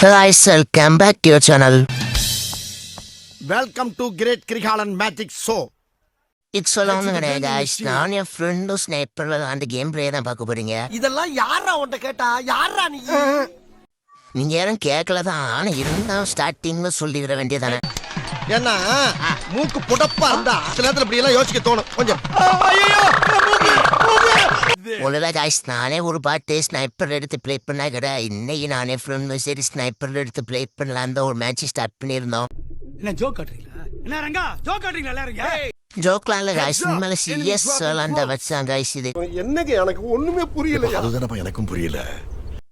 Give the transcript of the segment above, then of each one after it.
guys, welcome back to your channel. Welcome to great Kirikalan magic show it's சொல்லணும் கிடையாது guys. நான் என் ஃப்ரெண்டும் ஸ்னைப்பரில் அந்த கேம் பிளே தான் பார்க்க போறீங்க. இதெல்லாம் யாரா உன்ட்ட கேட்டா? யாரா நீ? நீங்க யாரும் கேட்கல தான் ஆனா இருந்தாலும் ஸ்டார்டிங்ல சொல்லிட வேண்டியதானே ஏன்னா மூக்கு புடப்பா இருந்தா சில நேரத்துல இப்படி எல்லாம் யோசிக்க தோணும். கொஞ்சம். காய்ஸ் நானே ஒரு பாட்டு ஸ்னைப்பர் எடுத்து ப்ளே பண்ணா கடை இன்னைக்கு நானே ஃப்ரெண்டும் சரி ஸ்னைப்பர் எடுத்து ப்ளே பண்ணலாம் தான் ஒரு மேட்ச் ஸ்டார்ட் பண்ணியிருந்தோம். என்ன ஜோக் காட்டுறீங்களா? என்ன ரங்கா? ஜோக் காட்டுறீங்களா எல்லாரும் ஜோக்லாம் இல்லை காய்ஸ் உண்மையில சிஎஸ் அந்த வச்சான் காய்ஸ் இது. என்னங்க எனக்கு ஒண்ணுமே புரியல அதுதானப்பா எனக்கும் புரியல.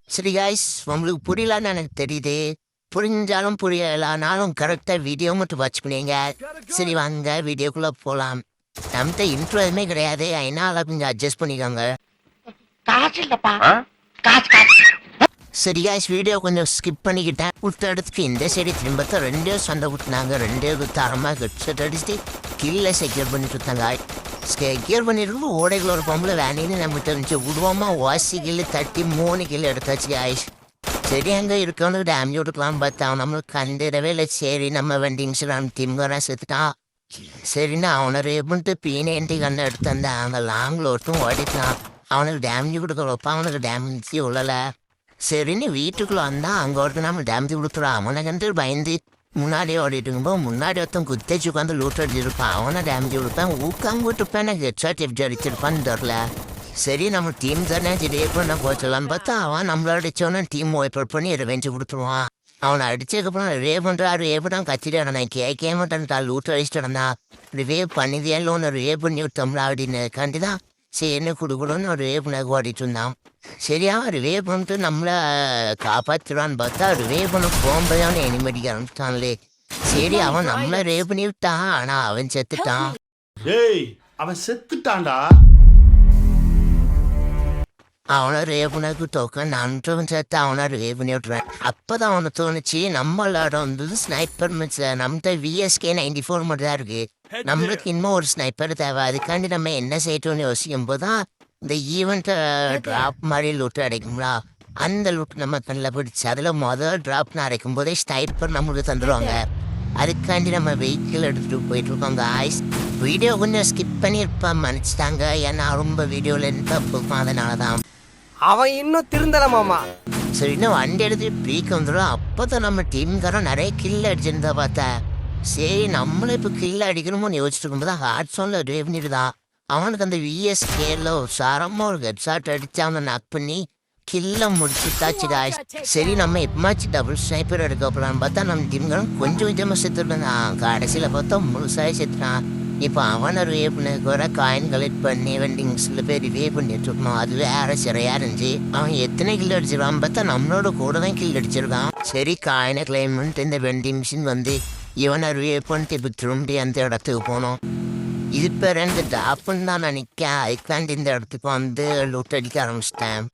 சரி காய்ஸ் உங்களுக்கு புரியலன்னு எனக்கு தெரியுது. புரிஞ்சாலும் புரியலானாலும் கரெக்டாக வீடியோ மட்டும் வாட்ச் பண்ணுவீங்க சரி வாங்க வீடியோக்குள்ளே போகலாம் நம்மகிட்ட இன்ட்ரோ எதுவுமே கிடையாது. அதனால கொஞ்சம் அட்ஜஸ்ட் பண்ணிக்கோங்க. சரி காய்ஸ் வீடியோ கொஞ்சம் ஸ்கிப் பண்ணிக்கிட்டேன். விட்ட இடத்துக்கு இந்த சைடு திரும்பத்த ரெண்டே சண்டை விட்டுனாங்க ரெண்டே தரமாக ஹெட்செட் அடிச்சுட்டு கில்ல செக்யூர் பண்ணிட்டு இருந்தாங்க செக்யூர் பண்ணிட்டு ஓடைகள் ஒரு பொம்பளை வேணின்னு நம்ம தெரிஞ்சு விடுவோமா? வாசி கில்லு தட்டி மூணு கில்லு எடுத்தாச்சு காய்ஸ் சரி அங்கே இருக்கவனு டேமேஜ் கொடுக்கலாம் பார்த்தா அவன் நம்மளுக்கு கண்டிடவே இல்லை. சரி நம்ம வண்டிங்க திமுக செத்துட்டான். சரின்னு அவனை ரேப்புன்ட்டு பீனேண்டி கண்ணை எடுத்து அந்த அவங்க லாங்கில் ஒருத்தும் ஓடிட்டான். அவனுக்கு டேமேஜ் கொடுக்குறப்ப அவனுக்கு டேமேஜ் உள்ளல. சரின்னு வீட்டுக்குள்ளே வந்தால் அங்கே ஒருத்தர் நம்ம டேமேஜ் கொடுத்துடா அவனை கண்டு பயந்து முன்னாடியே ஓடிட்டு இருக்கும்போது முன்னாடி ஒருத்தன் குத்தச்சு உட்காந்து லூட் அடிச்சிருப்பான். அவனை டேமேஜ் கொடுப்பேன் ஊக்காங்கிட்டுப்பேன் எனக்கு ஹெட்ஷாட் எப்படி அடிச்சிருப்பான்னு தெரில சரி நம்ம டீம் தானே சரி பண்ண போச்சலான்னு பார்த்தா அவன் நம்மளோட டீம் ஒய்பர் பண்ணி ரிவெஞ்சு கொடுத்துருவான். அவனை அடிச்சதுக்கப்புறம் ரிவே பண்றா ரிவே தான் கத்திட்டு நான் கேட்கவே மாட்டேன் லூட் அடிச்சுட்டு இருந்தான் ரிவே பண்ணிதே இல்லை ஒன்று ரிவே பண்ணி விட்டோம்ல அப்படின்னு கண்டிதான் சரி என்ன கொடுக்கணும்னு ஒரு ரிவே பண்ண ஓடிட்டு இருந்தான் சரியா ரிவே பண்ணிட்டு நம்மளை காப்பாற்றுவான்னு பார்த்தா ரிவே பண்ண போகும்போது அவனை எனிமடிக்க ஆரம்பிச்சிட்டான்லே சரி அவன் நம்மளை ரே பண்ணி விட்டான் ஆனா அவன் செத்துட்டான் ஏய் அவன் செத்துட்டான்டா அவனை ரேவனுக்கு தோக்க நன்றவன் சேர்த்து அவனை ரே பண்ணி விட்டுறேன் அப்பதான் அவனுக்கு தோணுச்சு நம்ம விளையாட வந்தது ஸ்னைப்பர் மிஸ் நம்ம விஎஸ்கே நைன்டி ஃபோர் மட்டும் தான் இருக்கு நம்மளுக்கு இன்னும் ஒரு ஸ்னைப்பர் தேவை அதுக்காண்டி நம்ம என்ன செய்யட்டோம்னு யோசிக்கும் போதுதான் இந்த ஈவெண்ட் டிராப் மாதிரி லூட் அடைக்கும்ல அந்த லூட் நம்ம கண்ணில் பிடிச்சி அதில் முதல் டிராப் அடைக்கும் போதே ஸ்னைப்பர் நம்மளுக்கு தந்துடுவாங்க அதுக்காண்டி நம்ம வெஹிக்கிள் எடுத்துகிட்டு போயிட்டு இருக்கோம் காய்ஸ் வீடியோ கொஞ்சம் ஸ்கிப் பண்ணியிருப்பான் மன்னிச்சிட்டாங்க ஏன்னா ரொம்ப வீடியோவில் இருந்து தப்பு அதனால தான் அவன் இன்னும் திருந்தல மாமா. சரி இன்னும் வண்டி எடுத்து பீக்க வந்துடும் அப்பதான் நம்ம டீம்காரன் நிறைய கில் அடிச்சிருந்தா பார்த்தா. சரி நம்மளும் இப்போ கில் அடிக்கணுமோன்னு யோசிச்சுட்டு இருக்கும்போது ஹார்ட் சோனில் ரேவனிட்டு தான் அவனுக்கு அந்த விஎஸ்கேல ஒரு ஒரு ஹெட்ஷாட் அடிச்சு அவனை நக் பண்ணி கில்ல முடிச்சுட்டாச்சு guys. சரி நம்ம எப்பமாச்சு டபுள் ஸ்னைப்பர் எடுக்க போகலான்னு பார்த்தா நம்ம டீம்காரன் கொஞ்சம் கொஞ்சமாக செத்துருந்தான் கடைசியில் பார்த்தா முழுசாக செத்துட்டான். இப்போ அவனை ரிவே பண்ண கூட காயின் கலெக்ட் பண்ணி வெண்டிங்ஸில் போய் ரிவே பண்ணிட்டு இருக்கணும் அது வேற சிறையா இருந்துச்சு அவன் எத்தனை கில் அடிச்சிருக்கான் பார்த்தா நம்மளோட கூட தான் கில் அடிச்சிருக்கான் சரி காயினை கிளைம் பண்ணிட்டு இந்த வெண்டிங் மிஷின் வந்து இவனை ரிவே பண்ணிட்டு இப்போ திரும்பி அந்த இடத்துக்கு போனோம் இது பேர் இந்த டாப்புன்னு தான் நான் அதுக்காண்டி இந்த இடத்துக்கு வந்து லூட் அடிக்க ஆரம்பிச்சிட்டேன்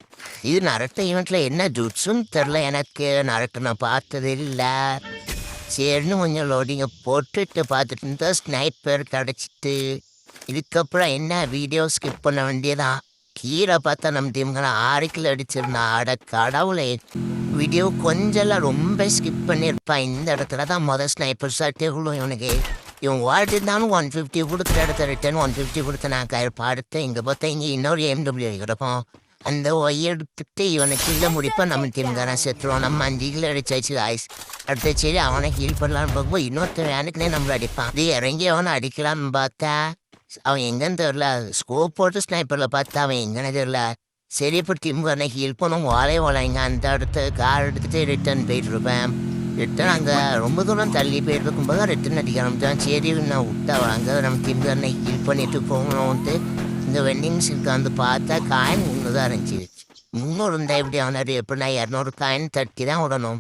இது நரட்ட ஈவெண்ட்டில் என்ன ஜூட்ஸும் தெரில எனக்கு நரட்ட நான் பார்த்தது இல்லை சரின்னு கொஞ்சம் லோடிங்கை போட்டுட்டு பார்த்துட்டு இருந்தா ஸ்னைப்பர் கிடச்சிட்டு இதுக்கப்புறம் என்ன வீடியோ ஸ்கிப் பண்ண வேண்டியதா? கீழே பார்த்தா நம்ம டீம்களை ஆறு கிலோ அடிச்சிருந்தா அட கடவுளே. வீடியோ கொஞ்சம்லாம் ரொம்ப ஸ்கிப் பண்ணியிருப்பான் இந்த இடத்துல தான் மொதல் ஸ்னைப்பர் ஷாட்டே விழும் இவனுக்கு. இவன் வாட்டி இருந்தாலும் ஒன் ஃபிஃப்டி கொடுத்த இடத்த ரிட்டர்ன் ஒன் ஃபிஃப்டி கொடுத்த நான் கயிறு அடுத்து இங்கே பார்த்தா இங்கே இன்னொரு எம்டபிள்யூ கிடப்போம் அந்த ஒய் இவனை கீழே முடிப்பா நம்ம டீம் தானே செத்துருவோம் நம்ம அஞ்சு கிலோ அடிச்சாச்சு ஆயிஸ் அடுத்த சரி அவனை ஹீல் பண்ணலான்னு பார்க்கும்போது இன்னொருத்தன் வேனுக்குனே நம்மளை அடிப்பான். அது இறங்கி அவனை அடிக்கலாம்னு பார்த்தா அவன் எங்கன்னு தெரில ஸ்கோப் போட்டு ஸ்னைப்பரில் பார்த்தா அவன் எங்கன்னு தெரில சரி இப்போ டீம் வரனை ஹீல் பண்ணும் ஓலை ஓலைங்க அந்த அடுத்த கார் எடுத்துட்டு ரிட்டர்ன் போயிட்டு இருப்பேன் ரிட்டர்ன் அங்கே ரொம்ப தூரம் தள்ளி போயிட்டு இருக்கும்போது ரிட்டர்ன் அடிக்க ஆரம்பித்தான் சரி நான் விட்டா அங்கே நம்ம டீம் வரனை ஹீல் பண்ணிட்டு போகணும்ட்டு இந்த வெண்டிங் சில்க் வந்து பார்த்தா காயின் ஒன்று தான் இருந்துச்சு. முந்நூறு இருந்தால் எப்படி ஆனார்? எப்படின்னா இரநூறு காயின் தட்டி தான் விடணும்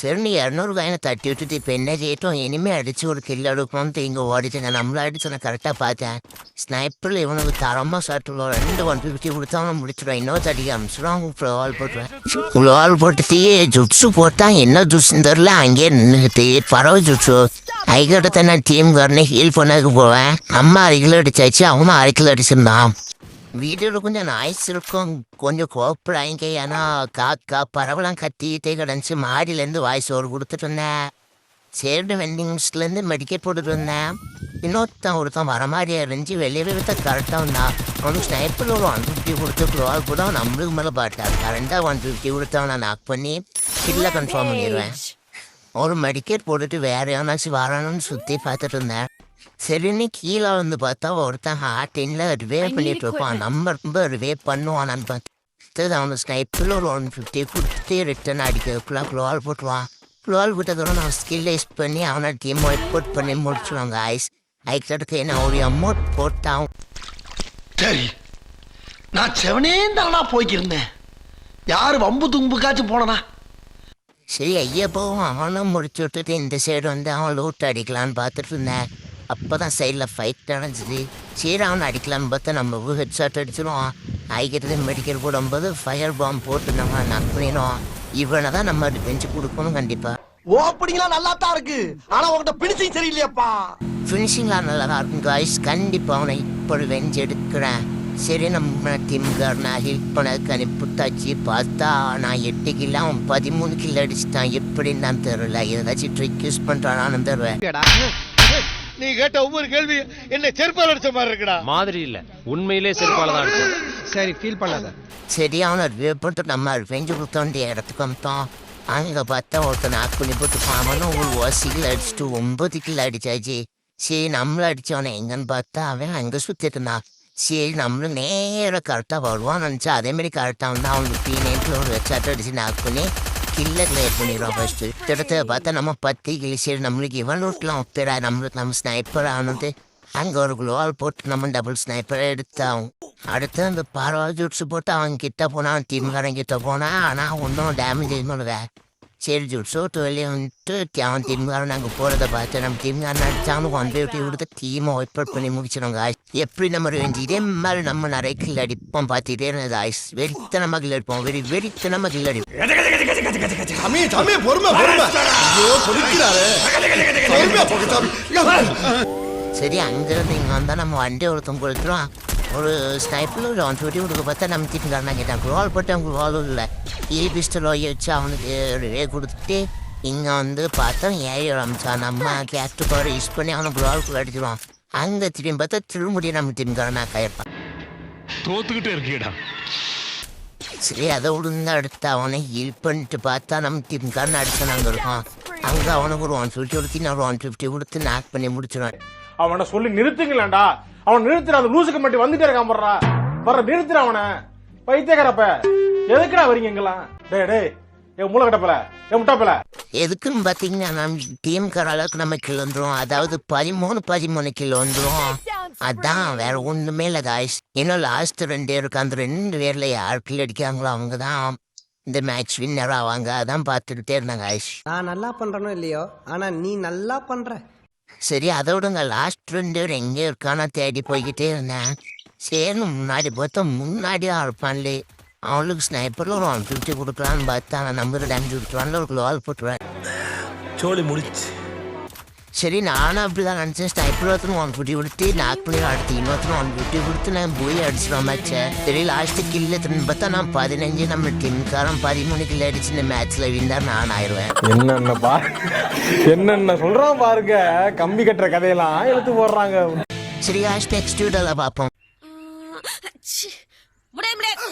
சரி நீ இரநூறு காயினை தட்டி விட்டுட்டு இப்போ என்ன செய்யட்டும்? இனிமேல் அடிச்சு ஒரு கில் எடுக்கணும்னு இங்கே ஓடிட்டேங்க நம்மள அடிச்சு நான் கரெக்டாக பார்த்தேன். ஸ்னைப்பரில் இவனுக்கு தரமாக சாட்டுவோம் ரெண்டு ஒன் ஃபிஃப்டி கொடுத்தா அவனை இன்னொரு தடிக்க அமிச்சிடுவான் இப்போ போட்டுவேன் போட்டுருவேன். போட்டு தீயே ஜுட்ஸு போட்டால் என்ன ஜுட்ஸுன்னு தெரில அங்கேயே நின்றுட்டு பறவை ஜுட்ஸு ஐக்கிட்ட நான் டீம் வரனே ஹீல் பண்ணதுக்கு போவேன் அம்மா அரை கிலோ அவனும் அரை அடிச்சிருந்தான் வீட்டில் கொஞ்சம் நாய்ஸ் இருக்கும் கொஞ்சம் கோப்பிடாங்க ஏன்னா காக்கா பறவலாம் கத்திக்கிட்டே கிடந்துச்சு மாடியிலேருந்து வாய்ஸ் சோறு கொடுத்துட்டு இருந்தேன் சேர்டு வெண்டிங்ஸ்லேருந்து மெடிக்கல் போட்டுட்டு இருந்தேன் இன்னொருத்தன் ஒருத்தன் வர மாதிரியா இருந்துச்சு வெளியே வித்த கரெக்டாக வந்தான் அவனுக்கு ஸ்னைப்பில் ஒரு ஒன் ஃபிஃப்டி கொடுத்துருவாள் கூட அவன் நம்மளுக்கு மேலே பாட்டார் கரெண்டாக ஒன் ஃபிஃப்டி கொடுத்தவன் நான் நாக் பண்ணி கில்ல கன்ஃபார்ம் பண்ணிடுவேன் ஒரு மெடிக்கெட் போட்டுட்டு வேற எவனாச்சும் வரானுன்னு சுற்றி பார்த்துட்டு இருந்தேன். சரின்னு கீழே வந்து பார்த்தா ஒருத்தன் ஹார்டின்ல ரிவே பண்ணிட்டு இருப்பான். நம்ம ரொம்ப ரிவே பண்ணுவானான்னு பார்த்து அவனுக்கு ஸ்னைப்பில் ஒரு ஒன் ஃபிஃப்டி கொடுத்து ரிட்டர்ன் அடிக்கிறதுக்குள்ள க்ளோவால் போட்டுருவான். க்ளோவால் போட்டதோட நான் ஸ்கில் யூஸ் பண்ணி அவனை டீம் ஒய்ட் போட் பண்ணி முடிச்சுருவாங்க. ஐஸ் அதுக்கடுத்து என்ன ஒரு அமௌண்ட் போட்டான். சரி நான் செவனேந்தானா போய்க்கிருந்தேன். யாரு வம்பு தும்புக்காச்சும் போனனா? சரி ஐயப்போவும் அவனும் முடிச்சு விட்டுட்டு இந்த சைடு வந்து அவன் லூட் அடிக்கலான்னு பார்த்துட்டு இருந்தேன். அப்போ தான் சைடில் ஃபைட் நடந்துச்சு சரி அவனை அடிக்கலான்னு பார்த்தா நம்ம ஹெட் ஷாட் அடிச்சிடும் ஆகிக்கிறது மெடிக்கல் போடும்போது ஃபயர் பாம்பு போட்டு நம்ம நக் பண்ணிடும் இவனை தான் நம்ம பெஞ்சு கொடுக்கணும் கண்டிப்பாக ஓப்பனிங்லாம் நல்லா தான் இருக்கு. ஆனா உன்கிட்ட பிடிச்சும் சரியில்லையாப்பா. ஃபினிஷிங்லாம் நல்லா தான் இருக்கும் காய்ஸ் கண்டிப்பாக அவனை இப்போ வெஞ்சு எடுக்கிறேன். சரி நம்ம டீம்கார் நான் ஹெல்ப் பண்ணதுக்கு அனுப்பிட்டாச்சு பார்த்தா நான் எட்டு கிலோ அவன் பதிமூணு கிலோ அடிச்சிட்டான். எப்படின்னு நான் தெரியல. ஏதாச்சும் ட்ரிக் யூஸ் பண்ணுறானான்னு தருவேன் நீ கேட்ட ஒவ்வொரு கேள்வி என்ன செருப்பால் அடிச்ச மாதிரி இருக்குடா. மாதிரி இல்ல. உண்மையிலே செருப்பால தான் அடிச்சோம் சரி ஃபீல் பண்ணாத. சரி அவனை பண்ணிட்டு நம்ம வெஞ்சு கொடுத்த வேண்டிய இடத்துக்கு வந்துட்டோம். அங்கே பார்த்தா ஒருத்தன் நாக் பண்ணி போட்டு அவனும் ஒரு ஓசிக்கில் அடிச்சுட்டு ஒன்பது கிலோ அடிச்சாச்சு. சரி நம்மளும் அடிச்சவனை எங்கன்னு பார்த்தா அவன் அங்கே சுற்றிட்டு இருந்தான். சரி நம்மளும் நேராக கரெக்டாக வருவான் நினச்சா அதேமாரி கரெக்டாக வந்து அவனுக்கு பீ நைட்டில் ஒரு வெச்சாட்டை அடிச்சு நாக் பண்ணி கில்ல கிளியர் பண்ணிடுவான் ஃபஸ்ட்டு திட்டத்தை பார்த்தா நம்ம பத்து கிளி சரி நம்மளுக்கு இவன் ரூட்லாம் ஒப்பிடா நம்மளுக்கு நம்ம ஸ்னைப்பர் ஆனது அங்கே ஒரு குளோவால் போட்டு நம்ம டபுள் ஸ்னைப்பரை எடுத்தாகும் அடுத்து அந்த பரவாயில்ல ஜூட்ஸு போட்டு அவன் கிட்ட போனான் டீம்காரன் கிட்ட போனான் ஆனால் ஒன்றும் டேமேஜ் பண்ணல சரி ஜூட்ஸோ விட்டு வெளியே வந்துட்டு அவன் டீம்காரன் அங்கே போகிறத பார்த்து நம்ம டீம்காரன் அடிச்சாலும் ஒன் டியூட்டி கொடுத்து டீமை ஒய்ப் அவுட் பண்ணி முடிச்சிடுங்க எப்படி நம்ம வேண்டி இதே மாதிரி நம்ம நிறைய கில் அடிப்போம் பார்த்துட்டே இருந்தது ஐஸ் வெறித்தனமாக கில் அடிப்போம் வெறி வெறித்தனமாக கில் அடிப்போம் சரி அங்கேருந்து இங்கே வந்தால் நம்ம வண்டி ஒருத்தன் கொடுத்துருவோம் ஒரு ஸ்னைப்பில் ஒரு ஒன் ஃபிஃப்டி கொடுக்க பார்த்தா நம்ம திட்டுக்காரனா கேட்டான் குரோல் போட்டு அவங்களுக்கு வாலும் இல்லை ஈ பிஸ்டல் ஓய வச்சு அவனுக்கு ரிவே கொடுத்துட்டு இங்கே வந்து பார்த்தா ஏழை ஆரம்பிச்சான் நம்ம கேப்டு பவர் யூஸ் பண்ணி அவனை குரோலுக்குள்ள அடிச்சிடுவான் அங்கே திரும்பி பார்த்தா திருமுடியை நம்ம திமுக்காரனா கையிருப்பான் தோத்துக்கிட்டே இருக்கீடா சரி அதை விழுந்து அடுத்து அவனை ஹீல் பண்ணிட்டு பார்த்தா நம்ம திமுக்காரன் அடிச்சு நாங்கள் இருக்கோம் அங்கே அவனுக்கு ஒரு ஒன் ஃபிஃப்டி கொடுத்து நான் ஒரு ஒன் ஃபிஃப்டி கொடுத்து நாக் பண்ணி முடிச்சிடுவேன் அவனை சொல்லி நிறுத்துங்களேன்டா அவன் நிறுத்துற அந்த லூசுக்கு மட்டும் வந்துட்டே இருக்கான் போடுறா. வர்ற நிறுத்துற அவனை. பைத்தியக்காரப்ப. எதுக்குடா வரீங்க இங்கெல்லாம்? டேய் டேய். என் மூளை கட்டப்பல என் முட்டாப்பல எதுக்குன்னு பார்த்தீங்கன்னா நம்ம டீம்கார அளவுக்கு நம்ம கிலோ வந்துடும் அதாவது பதிமூணு பதிமூணு கிலோ வந்துடும் அதான் வேற ஒன்றுமே இல்லை காய்ஸ் இன்னும் லாஸ்ட் ரெண்டு இருக்கு அந்த ரெண்டு பேரில் யார் கில் அடிக்கிறாங்களோ அவங்க தான் இந்த மேட்ச் வின்னர் ஆவாங்க. அதான் பார்த்துக்கிட்டே இருந்தாங்க காய்ஸ் நான் நல்லா பண்றனோ இல்லையோ? ஆனா நீ நல்லா பண்ற. சரி அதை விடுங்க லாஸ்ட் ரெண்டு எங்கே இருக்கானோ தேடி போய்கிட்டே இருந்தேன். சரின்னு முன்னாடி பார்த்தா முன்னாடியே இருப்பான்லே அவனுக்கு ஸ்னைப்பரில் ஒரு ஒன் ஃபிஃப்டி கொடுக்கலான்னு பார்த்தா நான் நம்பர் டேமேஜ் விட்டுருவான்ல ஒரு க்ளோவால் போட்டுருவேன். சோழி முடிச்சு. சரி நானும் அப்படிதான் நினச்சேன் ஸ்னைப்பர் ஒருத்தரும் ஒன் ஃபிஃப்டி கொடுத்து நாக் பண்ணி அடுத்து இன்னொருத்தரும் ஒன் ஃபிஃப்டி கொடுத்து நான் போய் அடிச்சிடும் மேட்ச்சை சரி லாஸ்ட்டு கில்ல திரும்ப பார்த்தா நான் பதினஞ்சு நம்ம டீம்காரன் பதிமூணு கில் அடிச்சு இந்த மேட்ச்சில் வின்னர் நான் ஆயிடுவேன் என்னென்ன பா என்னென்ன சொல்றான் பாருங்க கம்பி கட்டுற கதையெல்லாம் எடுத்து போடுறாங்க சரி லாஸ்ட் நெக்ஸ்ட் வீடியோவில் பார்ப்போம் முடியாது முடியாது